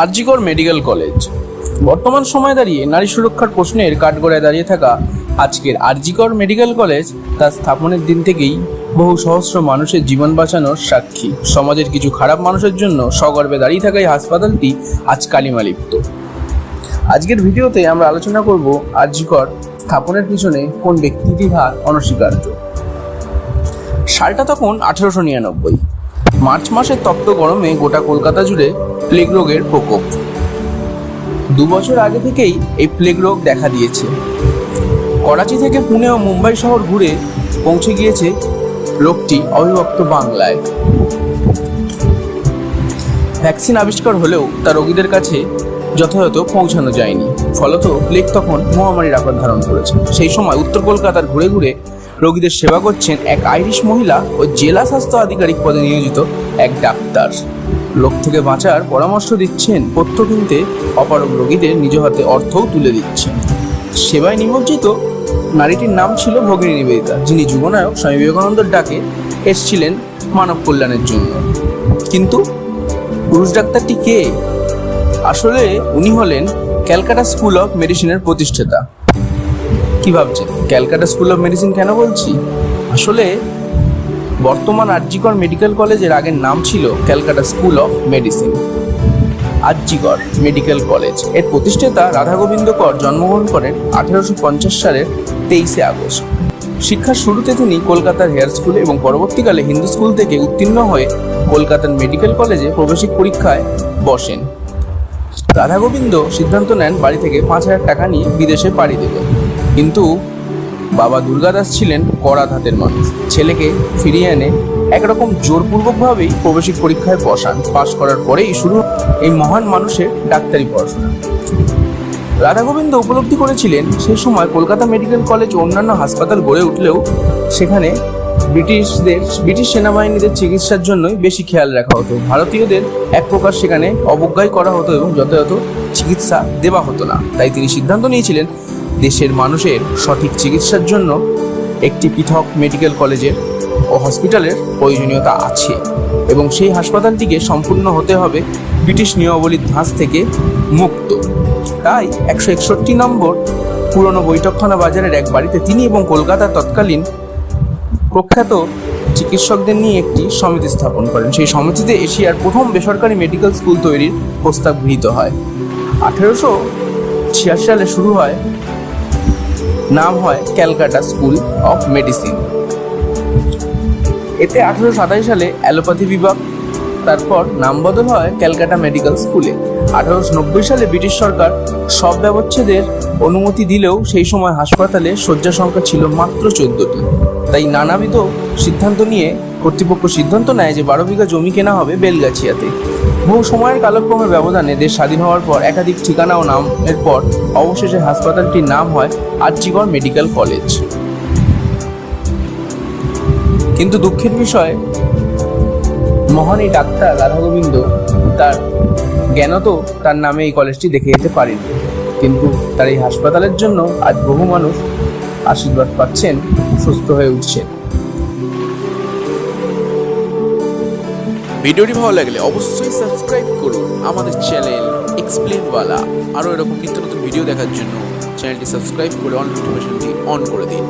RG Kar medical college. বর্তমান সময়ে দাঁড়িয়ে নারী সুরক্ষার প্রশ্নের কাঠগড়ায় দাঁড়িয়ে থাকা আজকের আরজিকর মেডিকেল কলেজ তার স্থাপনের দিন থেকেই বহু সহস্র মানুষের জীবন বাঁচানোর সাক্ষী। সমাজের কিছু খারাপ মানুষের জন্য সগর্বে দাঁড়িয়ে থাকা এই হাসপাতালটি আজ কালিমালিপ্ত। আজকের ভিডিওতে আমরা আলোচনা করব আরজিকর স্থাপনের পিছনে কোন ব্যক্তিটির হাত অনস্বীকার্য। সালটা তখন আঠেরোশো নিরানব্বই। মার্চ মাসের তপ্ত গরমে গোটা কলকাতা জুড়ে প্লেগ রোগের প্রকোপ। দু বছর আগে থেকেই এই প্লেগ রোগ দেখা দিয়েছে। করাচি থেকে পুনে ও মুম্বাই শহর ঘুরে পৌঁছে গিয়েছে রোগটি অবিভক্ত বাংলায়। ভ্যাকসিন আবিষ্কার হলেও তা রোগীদের কাছে যথাযথ পৌঁছানো যায়নি। ফলত প্লেগ তখন মহামারীর আকার ধারণ করেছে। সেই সময় উত্তর কলকাতার ঘুরে ঘুরে রোগীদের সেবা করছেন এক আইরিশ মহিলা ও জেলা স্বাস্থ্য আধিকারিক পদে নিয়োজিত এক ডাক্তার। লোক থেকে বাঁচার পরামর্শ দিচ্ছেন, পথ্য কিনতে অপারগ রোগীদের নিজ হাতে অর্থও তুলে দিচ্ছেন। সেবায় নিমজ্জিত নারীটির নাম ছিল ভগিনী নিবেদিতা, যিনি যুবনায়ক স্বামী বিবেকানন্দের ডাকে এসছিলেন মানব কল্যাণের জন্য। কিন্তু পুরুষ ডাক্তারটি কে? আসলে উনি হলেন ক্যালকাটা স্কুল অফ মেডিসিনের প্রতিষ্ঠাতা। কি ভাবছেন? ক্যালকাটা স্কুল অফ মেডিসিন কেন বলছি? আসলে বর্তমান আরজিকর মেডিকেল কলেজের আগের নাম ছিল Calcutta school of medicine RG Kar medical college. এর প্রতিষ্ঠাতা রাধা গোবিন্দ কর জন্মগ্রহণ করেন আঠেরোশো পঞ্চাশ সালের তেইশে আগস্ট। শিক্ষার শুরুতে তিনি কলকাতার হেয়ার স্কুল এবং পরবর্তীকালে হিন্দু স্কুল থেকে উত্তীর্ণ হয়ে কলকাতার মেডিকেল কলেজে প্রবেশিক পরীক্ষায় বসেন। রাধা গোবিন্দ সিদ্ধান্ত নেন বাড়ি থেকে পাঁচ হাজার টাকা নিয়ে বিদেশে পাড়ি দেবে। কিন্তু বাবা দুর্গাদাস ছিলেন কড়া ধাতের মানুষ। ছেলেকে ফিরিয়ে এনে একরকম জোরপূর্বকভাবেই প্রবেশিক পরীক্ষায় বসান। পাশ করার পরেই শুরু এই মহান মানুষের ডাক্তারি পড়াশোনা। রাধা গোবিন্দ উপলব্ধি করেছিলেন সেই সময় কলকাতা মেডিকেল কলেজ অন্যান্য হাসপাতাল গড়ে উঠলেও সেখানে ব্রিটিশদের, ব্রিটিশ সেনাবাহিনীদের চিকিৎসার জন্যই বেশি খেয়াল রাখা হতো। ভারতীয়দের এক প্রকার সেখানে অবজ্ঞাই করা হতো এবং যথাযথ চিকিৎসা দেওয়া হতো না। তাই তিনি সিদ্ধান্ত নিয়েছিলেন, দেশের মানুষের সঠিক চিকিৎসার জন্য একটি পৃথক মেডিকেল কলেজের ও হসপিটালের প্রয়োজনীয়তা আছে এবং সেই হাসপাতালটিকে সম্পূর্ণ হতে হবে ব্রিটিশ নিয়মাবলীর ধাঁচ থেকে মুক্ত। তাই একশো একষট্টি নম্বর পুরনো বৈঠকখানা বাজারের এক বাড়িতে তিনি এবং কলকাতার তৎকালীন প্রখ্যাত চিকিৎসকদের নিয়ে একটি সমিতি স্থাপন করেন। সেই সমিতিতে এশিয়ার প্রথম বেসরকারি মেডিকেল স্কুল তৈরির প্রস্তাব গৃহীত হয়। আঠেরোশো ছিয়াশি সালে শুরু হয়, নাম হয় ক্যালকাটা স্কুল অফ মেডিসিন। এতে আঠেরোশো সাতাশ সালে অ্যালোপ্যাথি বিভাগ তারপর নাম বদল হয় ক্যালকাটা মেডিকেল স্কুলে। আঠারোশো নব্বই সালে ব্রিটিশ সরকার সব ব্যবচ্ছেদের অনুমতি দিলেও সেই সময় হাসপাতালে শয্যা সংখ্যা ছিল মাত্র চোদ্দটি। তাই নানাবিধ সিদ্ধান্ত নিয়ে কর্তৃপক্ষ সিদ্ধান্ত নেয় যে বারো বিঘা জমি কেনা হবে বেলগাছিয়াতে। বহু সময়ের কালক্রমে ব্যবধানে দেশ স্বাধীন হওয়ার পর একাধিক ঠিকানা ও নামের পর অবশেষে হাসপাতালটির নাম হয় আর্চিগড় মেডিকেল কলেজ। কিন্তু দুঃখের বিষয় মহান এই ডাক্তার রাধা গোবিন্দ তার জ্ঞানত তার নামে এই কলেজটি দেখে যেতে পারেন। কিন্তু তার এই হাসপাতালের জন্য আজ বহু মানুষ আশীর্বাদ পাচ্ছেন, সুস্থ হয়ে উঠছেন। ভিডিওটি ভালো লাগলে অবশ্যই সাবস্ক্রাইব করুন। আমাদের চ্যানেল এক্সপ্লেনওয়ালা আরও এরকম নিত্য নতুন ভিডিও দেখার জন্য চ্যানেলটি সাবস্ক্রাইব করে অন নোটিফিকেশনটি অন করে দিন।